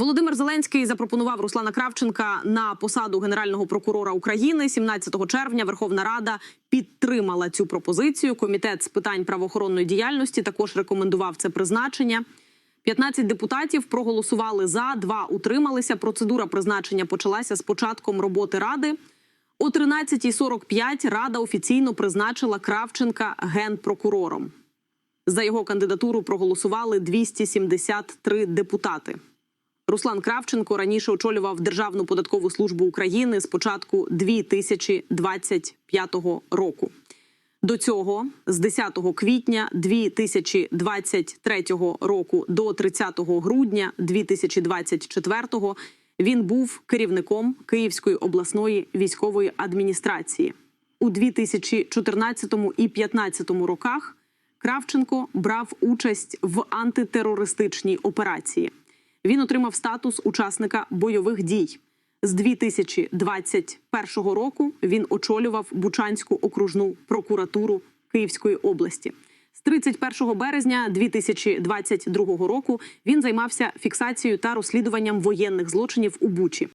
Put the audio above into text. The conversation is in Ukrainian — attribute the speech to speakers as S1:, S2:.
S1: Володимир Зеленський запропонував Руслана Кравченка на посаду генерального прокурора України 17 червня. Верховна Рада підтримала цю пропозицію. Комітет з питань правоохоронної діяльності також рекомендував це призначення. 15 депутатів проголосували за, два утрималися. Процедура призначення почалася з початком роботи ради. О 13.45 Рада офіційно призначила Кравченка генпрокурором. За його кандидатуру проголосували 273 депутати. Руслан Кравченко раніше очолював Державну податкову службу України з початку 2025 року. До цього з 10 квітня 2023 року до 30 грудня 2024 він був керівником Київської обласної військової адміністрації. У 2014 і 2015 роках Кравченко брав участь в антитерористичній операції. Він отримав статус учасника бойових дій. З 2021 року він очолював Бучанську окружну прокуратуру Київської області. З 31 березня 2022 року він займався фіксацією та розслідуванням воєнних злочинів у Бучі.